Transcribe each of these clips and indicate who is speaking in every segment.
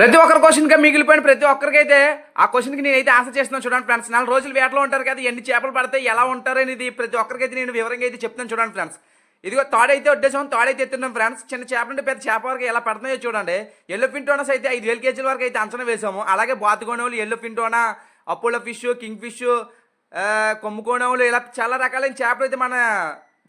Speaker 1: ప్రతి ఒక్కరి క్వశ్చన్గా మిగిలిపోయిన ప్రతి ఒక్కరికైతే ఆ క్వశ్చన్కి నేనైతే ఆన్సర్ చేస్తున్నాను చూడండి ఫ్రెండ్స్ నాలుగు రోజులు వేటలో ఉంటారు కదా ఎన్ని చేపలు పడతాయి ఎలా ఉంటారు అనేది ప్రతి ఒక్కరికైతే నేను వివరంగా అయితే చెప్తాను చూడండి ఫ్రెండ్స్ ఇదిగో తాడైతే వడ్డేసాం తాడైతే ఎత్తున్నాం ఫ్రెండ్స్ చిన్న చేప నుండి పెద్ద చేప వరకు ఎలా పడుతున్నాయో చూడండి. ఎల్లో పింటోనస్ అయితే ఐదు వేల కేజీల వరకు అయితే అంచనా వేసాము. అలాగే బాతుకోనవులు ఎల్లో పింటోనా అపోలో ఫిష్ కింగ్ ఫిష్ కొమ్ముకోనవులు ఇలా చాలా రకాలైన చేపలు అయితే మన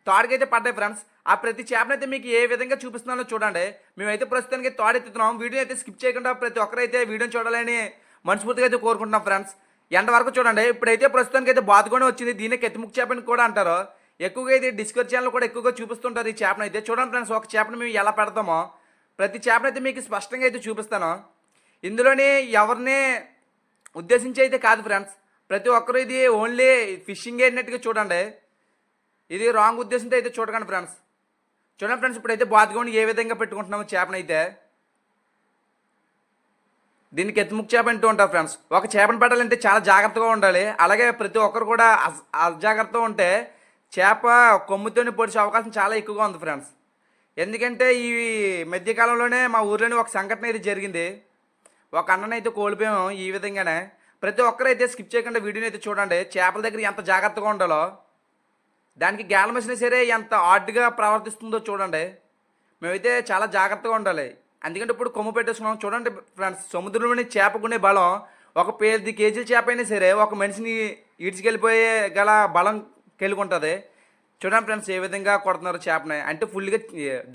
Speaker 1: తాడుకైతే పడ్డాయి ఫ్రెండ్స్ ఆ ప్రతి చేపనైతే మీకు ఏ విధంగా చూపిస్తున్నానో చూడండి. మేమైతే ప్రస్తుతానికి తోడెత్తుతున్నాం వీడియో అయితే స్కిప్ చేయకుండా ప్రతి ఒక్కరైతే వీడియోని చూడాలని మనస్ఫూర్తిగా అయితే కోరుకుంటున్నాం ఫ్రెండ్స్. ఎండ వరకు చూడండి. ఇప్పుడైతే ప్రస్తుతానికి అయితే బాతుకొని వచ్చింది. దీన్ని కెత్తిముక్ చేపని కూడా అంటారు. ఎక్కువగా ఇది డిస్కవర్ ఛానల్ కూడా ఎక్కువగా చూపిస్తుంటారు ఈ చేపను అయితే. చూడండి ఫ్రెండ్స్ ఒక చేపను మేము ఎలా పెడతామో. ప్రతి చేపనైతే మీకు స్పష్టంగా అయితే చూపిస్తాను. ఇందులోని ఎవరిని ఉద్దేశించి అయితే కాదు ఫ్రెండ్స్. ప్రతి ఒక్కరు ఇది ఓన్లీ ఫిషింగ్ అయినట్టుగా చూడండి. ఇది రాంగ్ ఉద్దేశంతో అయితే చూడకండి ఫ్రెండ్స్. చూడండి ఫ్రెండ్స్ ఇప్పుడైతే బాతుకొని ఏ విధంగా పెట్టుకుంటున్నాము చేపనైతే. దీనికి ఎత్తుముక్ చేప అంటూ ఉంటారు ఫ్రెండ్స్. ఒక చేపను పెట్టాలంటే చాలా జాగ్రత్తగా ఉండాలి. అలాగే ప్రతి ఒక్కరు కూడా అజాగ్రత్తగా ఉంటే చేప కొమ్ముతోనే పొడిచే అవకాశం చాలా ఎక్కువగా ఉంది ఫ్రెండ్స్. ఎందుకంటే ఈ మధ్యకాలంలోనే మా ఊర్లోనే ఒక సంఘటన అయితే జరిగింది. ఒక అన్ననైతే కోల్పోయాము ఈ విధంగానే. ప్రతి ఒక్కరైతే స్కిప్ చేయకుండా వీడియోని అయితే చూడండి. చేపల దగ్గర ఎంత జాగ్రత్తగా ఉండాలో. దానికి గ్యాల మెషిన్ సరే ఎంత ఆర్డ్గా ప్రవర్తిస్తుందో చూడండి. మేమైతే చాలా జాగ్రత్తగా ఉండాలి. ఎందుకంటే ఇప్పుడు కొమ్ము పెట్టేసుకున్నాం. చూడండి ఫ్రెండ్స్ సముద్రంలోని చేపకునే బలం ఒక పేది కేజీల చేప అయినా సరే ఒక మనిషిని ఈడ్చుకెళ్ళిపోయే గల బలం కెలుకుంటుంది చూడండి ఫ్రెండ్స్ ఏ విధంగా కొడుతున్నారు చేపని. అంటే ఫుల్గా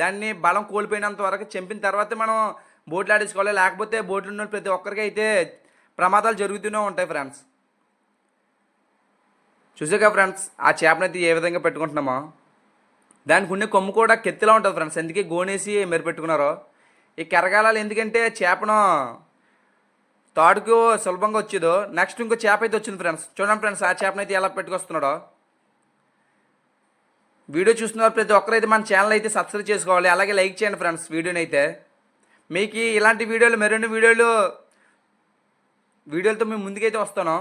Speaker 1: దాన్ని బలం కోల్పోయినంత వరకు చంపిన తర్వాత మనం బోట్లు ఆడేసుకోవాలి. లేకపోతే బోట్లు ఉన్న ప్రతి ఒక్కరికి అయితే ప్రమాదాలు జరుగుతూనే ఉంటాయి ఫ్రెండ్స్. చూసాక ఫ్రెండ్స్ ఆ చేపనైతే ఏ విధంగా పెట్టుకుంటున్నామో? దానికి ఉండే కొమ్ము కూడా కెత్తిలా ఉంటుంది ఫ్రెండ్స్ అందుకే గోనేసి మీరు పెట్టుకున్నారో? ఈ కెరగాలాలు ఎందుకంటే చేపను తాడుకు సులభంగా వచ్చేదో నెక్స్ట్ ఇంకో చేప అయితే వచ్చింది ఫ్రెండ్స్ చూడండి ఫ్రెండ్స్ ఆ చేపనైతే ఎలా పెట్టుకొస్తున్నాడో. వీడియో చూస్తున్నారు ప్రతి ఒక్కరైతే మన ఛానల్ అయితే సబ్స్క్రైబ్ చేసుకోవాలి అలాగే లైక్ చేయండి ఫ్రెండ్స్ వీడియోని అయితే. మీకు ఇలాంటి వీడియోలు మరిన్ని వీడియోలు వీడియోలతో మేము ముందుకైతే వస్తాను.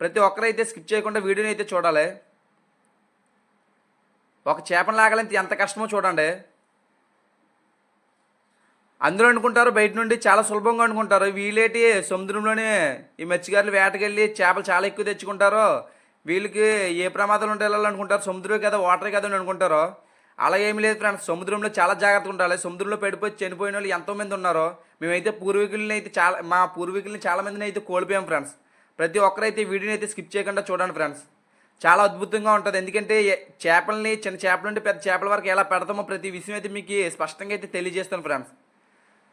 Speaker 1: ప్రతి ఒక్కరైతే స్కిప్ చేయకుండా వీడియోని అయితే చూడాలి. ఒక చేపను లాగాలంటే ఎంత కష్టమో చూడండి. అందరూ అనుకుంటారు బయట నుండి చాలా సులభంగా అనుకుంటారు వీళ్ళేటి సముద్రంలోనే ఈ మత్స్యకారులు వేటకెళ్ళి చేపలు చాలా ఎక్కువ తెచ్చుకుంటారు. వీళ్ళకి ఏ ప్రమాదాలు ఉంటాయి అనుకుంటారు సముద్రం కదా వాటర్ కదా అని అనుకుంటారు అలా ఏమి లేదు ఫ్రెండ్స్. సముద్రంలో చాలా జాగ్రత్తగా ఉండాలి. సముద్రంలో పడిపోయి చనిపోయిన వాళ్ళు ఎంతోమంది ఉన్నారు. మేమైతే పూర్వీకులని అయితే చాలా మా పూర్వీకుల్ని చాలామందిని అయితే కోల్పోయాం ఫ్రెండ్స్. ప్రతి ఒక్కరైతే వీడియోని అయితే స్కిప్ చేయకుండా చూడండి ఫ్రెండ్స్. చాలా అద్భుతంగా ఉంటుంది. ఎందుకంటే చేపల్ని చిన్న చేపల నుండి పెద్ద చేపల వరకు ఎలా పెడతామో ప్రతి విషయం అయితే మీకు స్పష్టంగా అయితే తెలియజేస్తాను ఫ్రెండ్స్.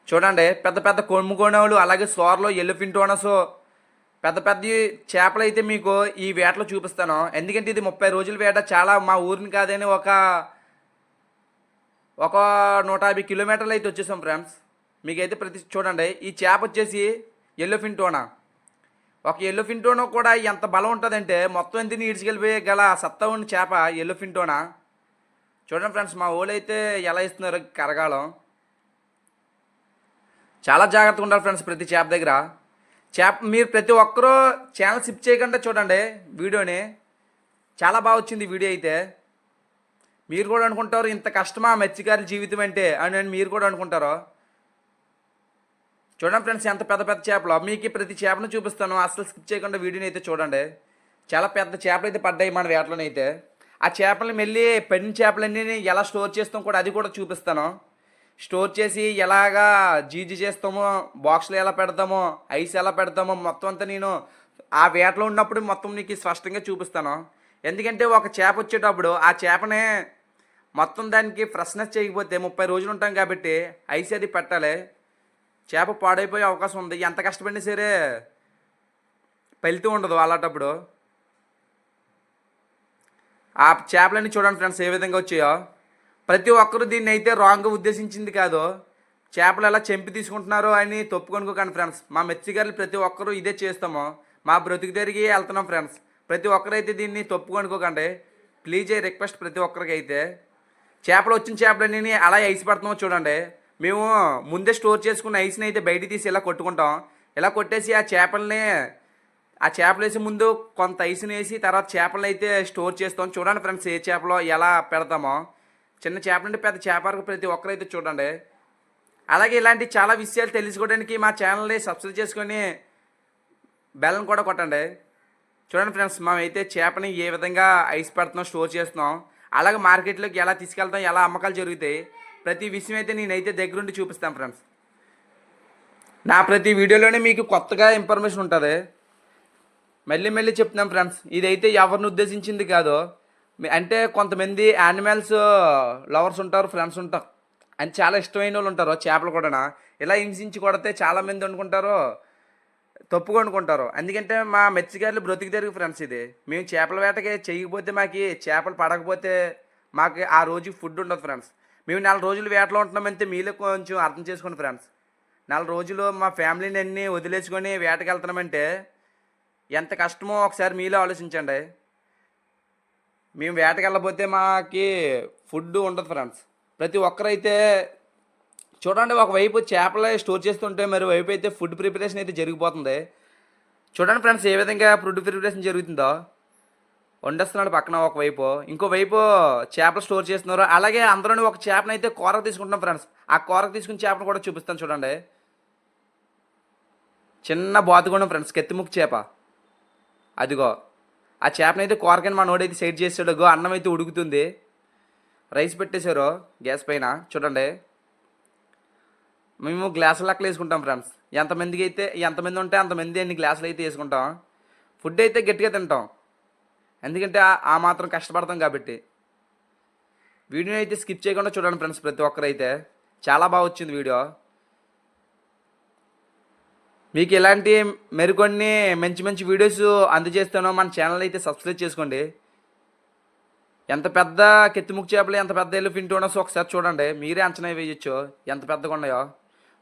Speaker 1: చూడండి పెద్ద పెద్ద కొమ్ముకోనవులు అలాగే సోర్లో ఎల్లు ఫింటోనస్ పెద్ద పెద్ద చేపలు అయితే మీకు ఈ వేటలో చూపిస్తాను. ఎందుకంటే ఇది ముప్పై రోజుల వేట. చాలా మా ఊరిని కాదని ఒక ఒక నూట యాభై కిలోమీటర్లు అయితే వచ్చేసాం ఫ్రెండ్స్. మీకైతే ప్రతి చూడండి ఈ చేప వచ్చేసి ఎల్లో ఫింటోనా ఒక ఎల్లోఫింటోనో కూడా ఎంత బలం ఉంటుందంటే మొత్తం ఎంత ఈడ్చుకెళ్ళిపోయే గల సత్తా ఉన్న చేప ఎల్లో ఫింటోనా? చూడండి ఫ్రెండ్స్ మా ఊళ్ళో అయితే ఎలా ఇస్తున్నారు కరగాలం. చాలా జాగ్రత్తగా ఉండాలి ఫ్రెండ్స్ ప్రతి చేప దగ్గర. చేప మీరు ప్రతి ఒక్కరూ ఛానల్ సిప్ చేయకుండా చూడండి వీడియోని. చాలా బాగా వచ్చింది వీడియో అయితే. మీరు కూడా అనుకుంటారు ఇంత కష్టమా మత్స్యకారుల జీవితం అంటే అని అని మీరు కూడా అనుకుంటారు. చూడండి ఫ్రెండ్స్ ఎంత పెద్ద పెద్ద చేపలు. మీకు ప్రతి చేపను చూపిస్తాను. అసలు స్కిప్ చేయకుండా వీడియోని అయితే చూడండి. చాలా పెద్ద చేపలు అయితే పడ్డాయి మన వేటలోనైతే ఆ చేపలను మళ్ళీ పెన్ చేపలన్నీ ఎలా స్టోర్ చేస్తాం కూడా అది కూడా చూపిస్తాను. స్టోర్ చేసి ఎలాగా జీజీ చేస్తామో బాక్స్లో ఎలా పెడతామో ఐస్ ఎలా పెడతామో మొత్తం అంతా నేను ఆ వేటలో ఉన్నప్పుడు మొత్తం నీకు స్పష్టంగా చూపిస్తాను. ఎందుకంటే ఒక చేప వచ్చేటప్పుడు ఆ చేపనే మొత్తం దానికి ఫ్రెష్నెస్ చేయకపోతే ముప్పై రోజులు ఉంటాం కాబట్టి ఐస్ అది పెట్టాలి. చేప పాడైపోయే అవకాశం ఉంది. ఎంత కష్టపడినా సరే ఫలితం ఉండదు అలాంటప్పుడు. ఆ చేపలన్నీ చూడండి ఫ్రెండ్స్ ఏ విధంగా వచ్చాయో. ప్రతి ఒక్కరు దీన్ని అయితే రాంగ్గా ఉద్దేశించింది కాదు. చేపలు ఎలా చెంపి తీసుకుంటున్నారో అని తప్పుకొనుకోకండి ఫ్రెండ్స్. మా మెచ్చిగారులు ప్రతి ఒక్కరూ ఇదే చేస్తాము. మా బ్రతుకు తిరిగి వెళ్తున్నాం ఫ్రెండ్స్. ప్రతి ఒక్కరైతే దీన్ని తప్పుకొనుకోకండి ప్లీజ్ ఏ రిక్వెస్ట్ ప్రతి ఒక్కరికి అయితే చేపలు వచ్చిన చేపలన్నీ అలా ఐసి పడుతున్నామో చూడండి. మేము ముందే స్టోర్ చేసుకున్న ఐస్ని అయితే బయట తీసి ఇలా కొట్టుకుంటాం? ఇలా కొట్టేసి ఆ చేపల్ని ఆ చేపలు వేసే ముందు కొంత ఐస్ని వేసి తర్వాత చేపలను అయితే స్టోర్ చేస్తాం. చూడండి ఫ్రెండ్స్ ఏ చేపలో ఎలా పెడతామో. చిన్న చేప నుండి పెద్ద చేప వరకు ప్రతి ఒక్కరైతే చూడండి. అలాగే ఇలాంటి చాలా విషయాలు తెలుసుకోవడానికి మా ఛానల్ని సబ్స్క్రైబ్ చేసుకొని బెల్లం కూడా కొట్టండి. చూడండి ఫ్రెండ్స్ మేమైతే చేపని ఏ విధంగా ఐస్ పెడుతున్నాం స్టోర్ చేస్తున్నాం. అలాగే మార్కెట్లోకి ఎలా తీసుకెళ్తాం ఎలా అమ్మకాలు జరుగుతాయి. ప్రతి విషయం అయితే నేనైతే దగ్గరుండి చూపిస్తాను ఫ్రెండ్స్ నా ప్రతి వీడియోలోనే మీకు కొత్తగా ఇన్ఫర్మేషన్ ఉంటుంది. మళ్ళీ మళ్ళీ చెప్తున్నాం ఫ్రెండ్స్ ఇదైతే ఎవరిని ఉద్దేశించింది కాదు అంటే కొంతమంది యానిమల్స్ లవర్స్ ఉంటారు ఫ్రెండ్స్ ఉంటారు. అని చాలా ఇష్టమైన వాళ్ళు ఉంటారు చేపలు కూడా ఇలా హింసించి కొడితే చాలామంది అనుకుంటారు తప్పుగా అనుకుంటారు ఎందుకంటే మా మెచ్చిగారులు బ్రతికి తెరుగు ఫ్రెండ్స్ ఇది. మేము చేపల వేటకి చేయకపోతే మాకు చేపలు పడకపోతే మాకు ఆ రోజు ఫుడ్ ఉండదు ఫ్రెండ్స్ మేము నెల రోజులు వేటలో ఉంటున్నామంటే మీలో కొంచెం అర్థం చేసుకోండి ఫ్రెండ్స్ నెల రోజులు మా ఫ్యామిలీని అన్నీ వదిలేసుకొని వేటకి వెళ్తున్నామంటే ఎంత కష్టమో ఒకసారి మీలో ఆలోచించండి. మేము వేటకి వెళ్ళకపోతే మాకి ఫుడ్ ఉండదు ఫ్రెండ్స్ ప్రతి ఒక్కరైతే చూడండి ఒకవైపు చేపలు స్టోర్ చేస్తుంటే మరి వైపు అయితే ఫుడ్ ప్రిపరేషన్ అయితే జరిగిపోతుంది. చూడండి ఫ్రెండ్స్ ఏ విధంగా ఫుడ్ ప్రిపరేషన్ జరుగుతుందో. వండేస్తున్నాడు పక్కన ఒకవైపు ఇంకోవైపు చేపలు స్టోర్ చేస్తున్నారు. అలాగే అందరూ ఒక చేపను అయితే కూరకు తీసుకుంటున్నాం ఫ్రెండ్స్. ఆ కూరకు తీసుకున్న చేపను కూడా చూపిస్తాను చూడండి. చిన్న బాతుగుండం ఫ్రెండ్స్ కెత్తిముక్కు చేప. అదిగో. ఆ చేపనైతే అయితే కూరకని మా నోడైతే సైడ్ చేసాడు. గో అన్నం అయితే ఉడుకుతుంది. రైస్ పెట్టేశారు గ్యాస్ పైన. చూడండి. మేము గ్లాసులు లెక్కలు వేసుకుంటాం ఫ్రెండ్స్. ఎంతమందికి అయితే ఎంతమంది ఉంటే అంతమంది అన్ని గ్లాసులు అయితే వేసుకుంటాం. ఫుడ్ అయితే గట్టిగా తింటాం. ఎందుకంటే ఆ- మాత్రం కష్టపడతాం కాబట్టి. వీడియోని అయితే స్కిప్ చేయకుండా చూడండి ఫ్రెండ్స్ ప్రతి ఒక్కరైతే. చాలా బాగా వచ్చింది వీడియో. మీకు ఇలాంటి మరికొన్ని మంచి మంచి వీడియోస్ అందజేస్తానో మన ఛానల్ అయితే సబ్స్క్రైబ్ చేసుకోండి. ఎంత పెద్ద కెత్తిముక్కు చేపలు ఎంత పెద్ద ఎల్లు ఫింటోనస్ ఒకసారి చూడండి. మీరే అంచనా వేయచ్చు. ఎంత పెద్దగా ఉన్నాయో.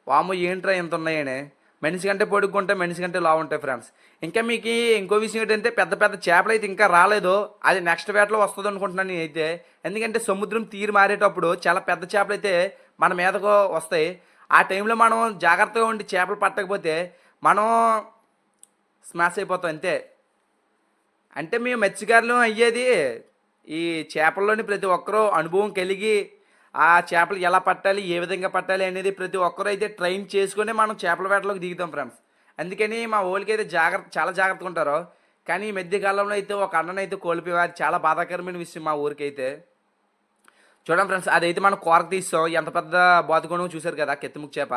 Speaker 1: వాము ఏంట్రా ఎంత ఉన్నాయని. మనిషి కంటే పొడుగుంటే మనిషి కంటే లావు ఉంటాయి ఫ్రెండ్స్ ఇంకా మీకు ఇంకో విషయం ఏంటంటే పెద్ద పెద్ద చేపలు అయితే ఇంకా రాలేదు. అది నెక్స్ట్ వేటలో వస్తుంది అనుకుంటున్నాను నేనైతే. ఎందుకంటే సముద్రం తీరు మారేటప్పుడు చాలా పెద్ద చేపలు అయితే మన మీదకు వస్తాయి. ఆ టైంలో మనం జాగ్రత్తగా ఉండి చేపలు పట్టకపోతే మనం స్మాష్ అయిపోతాం అంతే. అంటే మేము మత్స్యకారులు అయ్యేది ఈ చేపల్లోని ప్రతి ఒక్కరూ అనుభవం కలిగి ఆ చేపలు ఎలా పట్టాలి ఏ విధంగా పట్టాలి అనేది ప్రతి ఒక్కరూ అయితే ట్రైన్ చేసుకుని మనం చేపల వేటలోకి దిగుతాం ఫ్రెండ్స్ అందుకని మా ఊళ్ళకి అయితే జాగ్రత్త చాలా జాగ్రత్తగా ఉంటారు. కానీ ఈ మధ్య కాలంలో అయితే ఒక అన్నను అయితే కోల్పోయారు. చాలా బాధాకరమైన విషయం మా ఊరికైతే. చూడండి ఫ్రెండ్స్ అదైతే మనం కూరకు తీస్తాం. ఎంత పెద్ద బాతుకోణం చూశారు కదా కెత్తిముక్ చేప.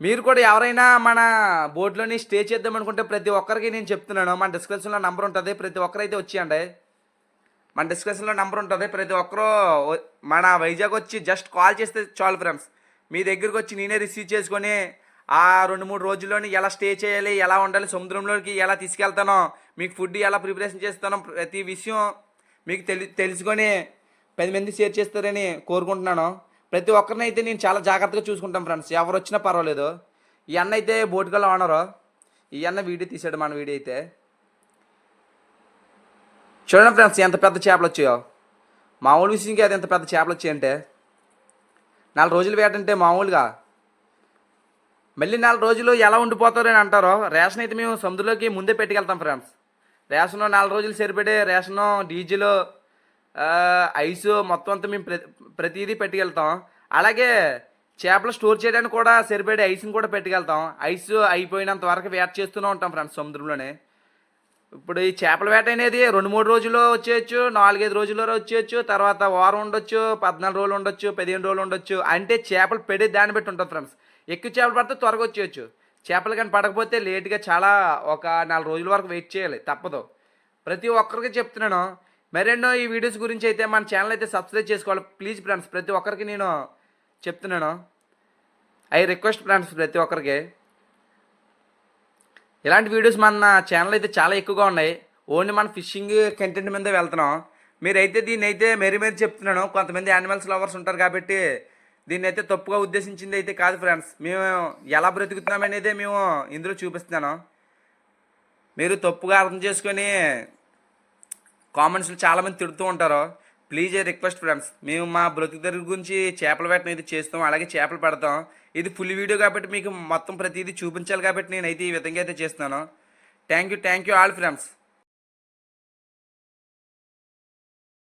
Speaker 1: మీరు కూడా ఎవరైనా మన బోట్లోని స్టే చేద్దాం అనుకుంటే ప్రతి ఒక్కరికి నేను చెప్తున్నాను. మన డిస్క్రిప్షన్లో నంబర్ ఉంటుంది. ప్రతి ఒక్కరైతే వచ్చేయండి. మన డిస్క్రిప్షన్లో నెంబర్ ఉంటుంది. ప్రతి ఒక్కరూ మన వైజాగ్ వచ్చి జస్ట్ కాల్ చేస్తే చాలు ఫ్రెండ్స్ మీ దగ్గరికి వచ్చి నేనే రిసీవ్ చేసుకొని ఆ రెండు మూడు రోజుల్లోని ఎలా స్టే చేయాలి ఎలా ఉండాలి సముద్రంలోకి ఎలా తీసుకెళ్తానో మీకు ఫుడ్ ఎలా ప్రిపరేషన్ చేస్తానో ప్రతి విషయం మీకు తెలి తెలుసుకొని పది మంది షేర్ చేస్తారని కోరుకుంటున్నాను. ప్రతి ఒక్కరిని అయితే నేను చాలా జాగ్రత్తగా చూసుకుంటాం ఫ్రెండ్స్ ఎవరు వచ్చినా పర్వాలేదు. ఈ అన్న అయితే బోటుకల్ ఓనరు ఈ అన్న వీడియో తీసాడు మన వీడియో అయితే. చూడండి ఫ్రెండ్స్ ఎంత పెద్ద చేపలు వచ్చాయో. మామూలు విషయం కాదు ఎంత పెద్ద చేపలు వచ్చాయంటే నాలుగు రోజులు వేటంటే మామూలుగా. మళ్ళీ నాలుగు రోజులు ఎలా ఉండిపోతారు అని అంటారో రేషన్ అయితే మేము సముద్రంలోకి ముందే పెట్టుకెళ్తాం ఫ్రెండ్స్. రేషన్ నాలుగు రోజులు సరిపడే రేషను డీజిల్ ఐసు ఐస్ మొత్తం అంతా మేము ప్రతి ప్రతిదీ పెట్టుకెళ్తాం. అలాగే చేపలు స్టోర్ చేయడానికి కూడా సరిపడే ఐస్ని కూడా పెట్టుకెళ్తాం. ఐస్ అయిపోయినంత వరకు వేట చేస్తూనే ఉంటాం ఫ్రెండ్స్ సముద్రంలోనే. ఇప్పుడు ఈ చేపల వేట అనేది రెండు మూడు రోజుల్లో వచ్చేయచ్చు నాలుగైదు రోజుల్లో వచ్చేయచ్చు తర్వాత వారం ఉండొచ్చు పద్నాలుగు రోజులు ఉండొచ్చు పదిహేను రోజులు ఉండొచ్చు. అంటే చేపలు పెడే దాన్ని బట్టి ఉంటుంది ఫ్రెండ్స్. ఎక్కువ చేపలు పడితే త్వరగా వచ్చేయచ్చు. చేపలు కానీ పడకపోతే లేట్గా చాలా ఒక నాలుగు రోజుల వరకు వెయిట్ చేయాలి తప్పదు. ప్రతి ఒక్కరికి చెప్తున్నాను. మరెన్నో ఈ వీడియోస్ గురించి అయితే మన ఛానల్ అయితే సబ్స్క్రైబ్ చేసుకోవాలి. ప్లీజ్ ఫ్రెండ్స్ ప్రతి ఒక్కరికి నేను చెప్తున్నాను. ఐ రిక్వెస్ట్ ఫ్రెండ్స్ ప్రతి ఒక్కరికి. ఇలాంటి వీడియోస్ మన ఛానల్ అయితే చాలా ఎక్కువగా ఉన్నాయి. ఓన్లీ మన ఫిషింగ్ కంటెంట్ మీద వెళ్తున్నాం. మీరైతే దీన్ని అయితే మెరీ మెరీ చెప్తున్నాను. కొంతమంది యానిమల్స్ లవర్స్ ఉంటారు కాబట్టి దీన్ని అయితే తప్పుగా ఉద్దేశించింది అయితే కాదు ఫ్రెండ్స్ మేము ఎలా బ్రతుకుతున్నాం అనేది మేము ఇందులో చూపిస్తున్నాను. మీరు తప్పుగా అర్థం చేసుకొని కామెంట్స్లో చాలామంది తిడుతూ ఉంటారు. ప్లీజ్ రిక్వెస్ట్ ఫ్రెండ్స్ మేము మా బ్రతుకు దగ్గర గురించి చేపల వేటను అయితే చేస్తాం. అలాగే చేపలు పెడతాం. ఇది ఫుల్ వీడియో కాబట్టి మీకు మొత్తం ప్రతిదీ చూపించాలి కాబట్టి నేనైతే ఈ విధంగా అయితే చేస్తున్నాను. Thank you thank you all friends